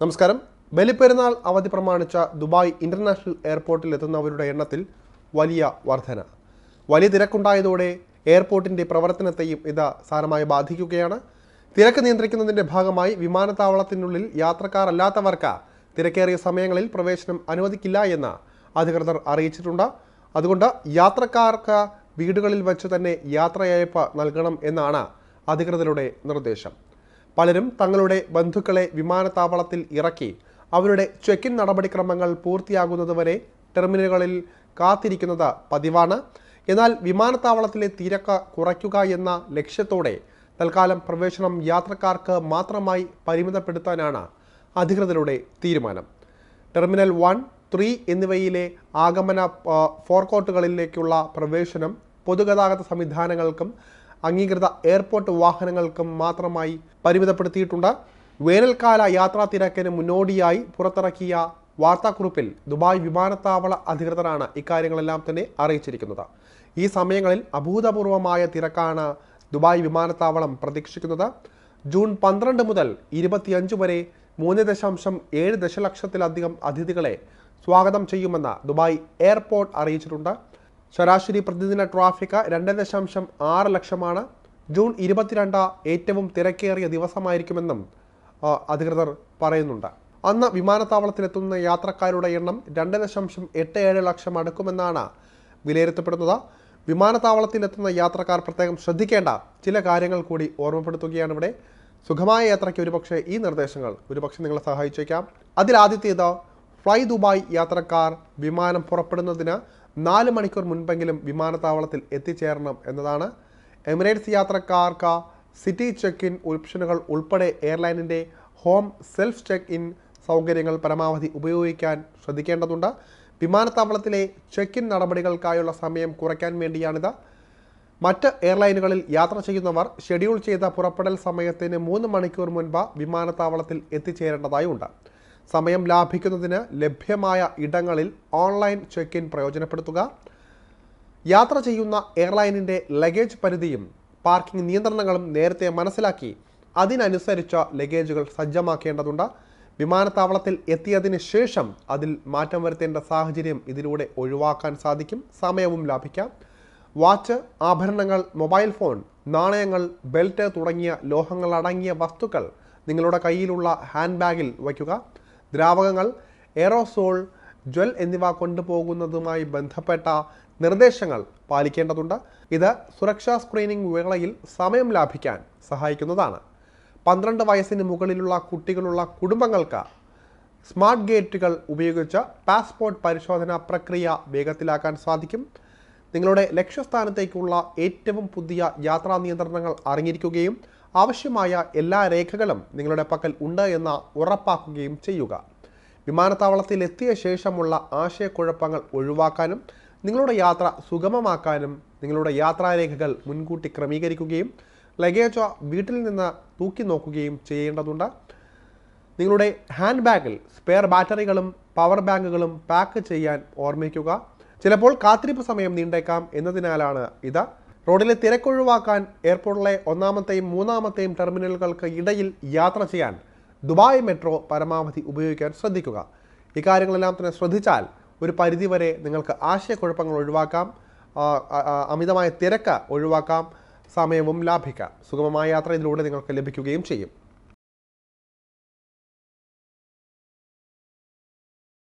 നമസ്കാരം. ബലിപ്പെരുന്നാൾ അവധി പ്രമാണിച്ച Dubai international എയർപോർട്ടിൽ എത്തുന്നവരുടെ എണ്ണത്തിൽ വലിയ വർധന. വലിയ തിരക്കുണ്ടായതോടെ എയർപോർട്ടിന്റെ പ്രവർത്തനത്തെയും ഇത് സാരമായി ബാധിക്കുകയാണ്. തിരക്ക് നിയന്ത്രിക്കുന്നതിന്റെ ഭാഗമായി വിമാനത്താവളത്തിനുള്ളിൽ യാത്രക്കാർ അല്ലാത്തവർക്ക് തിരക്കേറിയ സമയങ്ങളിൽ പ്രവേശനം അനുവദിക്കില്ല എന്ന് അധികൃതർ അറിയിച്ചിട്ടുണ്ട്. അതുകൊണ്ട് യാത്രക്കാർക്ക് വീടുകളിൽ വച്ച് തന്നെ യാത്രയയപ്പ് നൽകണം എന്നാണ് അധികൃതരുടെ നിർദ്ദേശം. പലരും തങ്ങളുടെ ബന്ധുക്കളെ വിമാനത്താവളത്തിൽ ഇറക്കി അവരുടെ ചെക്ക് ഇൻ നടപടിക്രമങ്ങൾ പൂർത്തിയാകുന്നതുവരെ ടെർമിനലുകളിൽ കാത്തിരിക്കുന്നത് പതിവാണ്. എന്നാൽ വിമാനത്താവളത്തിലെ തിരക്ക് കുറയ്ക്കുക എന്ന ലക്ഷ്യത്തോടെ തൽക്കാലം പ്രവേശനം യാത്രക്കാർക്ക് മാത്രമായി പരിമിതപ്പെടുത്താനാണ് അധികൃതരുടെ തീരുമാനം. ടെർമിനൽ വൺ ത്രീ എന്നിവയിലെ ആഗമന ഫോർകോട്ടുകളിലേക്കുള്ള പ്രവേശനം പൊതുഗതാഗത സംവിധാനങ്ങൾക്കും അംഗീകൃത എയർപോർട്ട് വാഹനങ്ങൾക്കും മാത്രമായി പരിമിതപ്പെടുത്തിയിട്ടുണ്ട്. വേനൽക്കാല യാത്രാ തിരക്കിന് മുന്നോടിയായി പുറത്തിറക്കിയ വാർത്താക്കുറിപ്പിൽ ദുബായ് വിമാനത്താവള അധികൃതരാണ് ഇക്കാര്യങ്ങളെല്ലാം തന്നെ അറിയിച്ചിരിക്കുന്നത്. ഈ സമയങ്ങളിൽ അഭൂതപൂർവമായ തിരക്കാണ് ദുബായ് വിമാനത്താവളം പ്രതീക്ഷിക്കുന്നത്. ജൂൺ പന്ത്രണ്ട് മുതൽ ഇരുപത്തിയഞ്ച് വരെ മൂന്ന് ദശാംശം ഏഴ് ദശലക്ഷത്തിലധികം അതിഥികളെ സ്വാഗതം ചെയ്യുമെന്ന് ദുബായ് എയർപോർട്ട് അറിയിച്ചിട്ടുണ്ട്. ശരാശരി പ്രതിദിന ട്രാഫിക് രണ്ട് ദശാംശം ആറ് ലക്ഷമാണ്. ജൂൺ ഇരുപത്തിരണ്ട് ഏറ്റവും തിരക്കേറിയ ദിവസമായിരിക്കുമെന്നും അധികൃതർ പറയുന്നുണ്ട്. അന്ന് വിമാനത്താവളത്തിലെത്തുന്ന യാത്രക്കാരുടെ എണ്ണം രണ്ട് ദശാംശം എട്ട് ഏഴ് ലക്ഷം അടുക്കുമെന്നാണ് വിലയിരുത്തപ്പെടുന്നത്. വിമാനത്താവളത്തിലെത്തുന്ന യാത്രക്കാർ പ്രത്യേകം ശ്രദ്ധിക്കേണ്ട ചില കാര്യങ്ങൾ കൂടി ഓർമ്മപ്പെടുത്തുകയാണ് ഇവിടെ. സുഖമായ യാത്രയ്ക്ക് ഒരുപക്ഷെ ഈ നിർദ്ദേശങ്ങൾ ഒരുപക്ഷെ നിങ്ങളെ സഹായിച്ചേക്കാം. അതിലാദ്യത്തേത് ഫ്ലൈ ദുബായ് യാത്രക്കാർ വിമാനം പുറപ്പെടുന്നതിന് നാല് മണിക്കൂർ മുൻപെങ്കിലും വിമാനത്താവളത്തിൽ എത്തിച്ചേരണം എന്നതാണ്. എമിറേറ്റ്സ് യാത്രക്കാർക്ക് സിറ്റി ചെക്ക് ഇൻ ഓപ്ഷനുകൾ ഉൾപ്പെടെ എയർലൈനിന്റെ ഹോം സെൽഫ് ചെക്ക് ഇൻ സൗകര്യങ്ങൾ പരമാവധി ഉപയോഗിക്കാൻ ശ്രദ്ധിക്കേണ്ടതുണ്ട്. വിമാനത്താവളത്തിലെ ചെക്ക് ഇൻ നടപടികൾക്കായുള്ള സമയം കുറയ്ക്കാൻ വേണ്ടിയാണിത്. മറ്റ് എയർലൈനുകളിൽ യാത്ര ചെയ്യുന്നവർ ഷെഡ്യൂൾ ചെയ്ത പുറപ്പെടൽ സമയത്തിന് മൂന്ന് മണിക്കൂർ മുൻപ് വിമാനത്താവളത്തിൽ എത്തിച്ചേരേണ്ടതായി ഉണ്ട് സമയം ലാഭിക്കുന്നതിന് ലഭ്യമായ ഇടങ്ങളിൽ ഓൺലൈൻ ചെക്ക് ഇൻ പ്രയോജനപ്പെടുത്തുക. യാത്ര ചെയ്യുന്ന എയർലൈനിന്റെ ലഗേജ് പരിധിയും പാർക്കിംഗ് നിയന്ത്രണങ്ങളും നേരത്തെ മനസ്സിലാക്കി അതിനനുസരിച്ച ലഗേജുകൾ സജ്ജമാക്കേണ്ടതുണ്ട്. വിമാനത്താവളത്തിൽ എത്തിയതിന് ശേഷം അതിൽ മാറ്റം വരുത്തേണ്ട സാഹചര്യം ഇതിലൂടെ ഒഴിവാക്കാൻ സാധിക്കും. സമയവും ലാഭിക്കാം. വാച്ച് ആഭരണങ്ങൾ മൊബൈൽ ഫോൺ നാണയങ്ങൾ ബെൽറ്റ് തുടങ്ങിയ ലോഹങ്ങൾ അടങ്ങിയ വസ്തുക്കൾ നിങ്ങളുടെ കയ്യിലുള്ള ഹാൻഡ് ബാഗിൽ വയ്ക്കുക. ദ്രാവകങ്ങൾ എറോസോൾ ജ്വൽ എന്നിവ കൊണ്ടുപോകുന്നതുമായി ബന്ധപ്പെട്ട നിർദ്ദേശങ്ങൾ പാലിക്കേണ്ടതുണ്ട്. ഇത് സുരക്ഷാ സ്ക്രീനിംഗ് വേളയിൽ സമയം ലാഭിക്കാൻ സഹായിക്കുന്നതാണ്. പന്ത്രണ്ട് വയസ്സിന് മുകളിലുള്ള കുട്ടികളുള്ള കുടുംബങ്ങൾക്ക് സ്മാർട്ട് ഗേറ്റുകൾ ഉപയോഗിച്ച് പാസ്പോർട്ട് പരിശോധന പ്രക്രിയ വേഗത്തിലാക്കാൻ സാധിക്കും. നിങ്ങളുടെ ലക്ഷ്യസ്ഥാനത്തേക്കുള്ള ഏറ്റവും പുതിയ യാത്രാ നിയന്ത്രണങ്ങൾ അറിഞ്ഞിരിക്കുകയും ആവശ്യമായ എല്ലാ രേഖകളും നിങ്ങളുടെ പക്കൽ ഉണ്ട് എന്ന് ഉറപ്പാക്കുകയും ചെയ്യുക. വിമാനത്താവളത്തിൽ എത്തിയ ശേഷമുള്ള ആശയക്കുഴപ്പങ്ങൾ ഒഴിവാക്കാനും നിങ്ങളുടെ യാത്ര സുഗമമാക്കാനും നിങ്ങളുടെ യാത്രാരേഖകൾ മുൻകൂട്ടി ക്രമീകരിക്കുകയും ലഗേജ് വീട്ടിൽ നിന്ന് തൂക്കി നോക്കുകയും ചെയ്യേണ്ടതുണ്ട്. നിങ്ങളുടെ ഹാൻഡ് ബാഗിൽ സ്പെയർ ബാറ്ററികളും പവർ ബാങ്കുകളും പാക്ക് ചെയ്യാൻ ഓർമ്മിക്കുക. ചിലപ്പോൾ കാത്തിരിപ്പ് സമയം നീണ്ടേക്കാം എന്നതിനാലാണ് ഇത്. റോഡിലെ തിരക്കൊഴിവാക്കാൻ എയർപോർട്ടിലെ ഒന്നാമത്തെയും മൂന്നാമത്തെയും ടെർമിനലുകൾക്ക് ഇടയിൽ യാത്ര ചെയ്യാൻ ദുബായ് മെട്രോ പരമാവധി ഉപയോഗിക്കാൻ ശ്രദ്ധിക്കുക. ഇക്കാര്യങ്ങളെല്ലാം തന്നെ ശ്രദ്ധിച്ചാൽ ഒരു പരിധിവരെ നിങ്ങൾക്ക് ആശയക്കുഴപ്പങ്ങൾ ഒഴിവാക്കാം അമിതമായ തിരക്ക് ഒഴിവാക്കാം സമയവും ലാഭിക്കാം. സുഗമമായ യാത്ര ഇതിലൂടെ നിങ്ങൾക്ക് ലഭിക്കുകയും ചെയ്യും.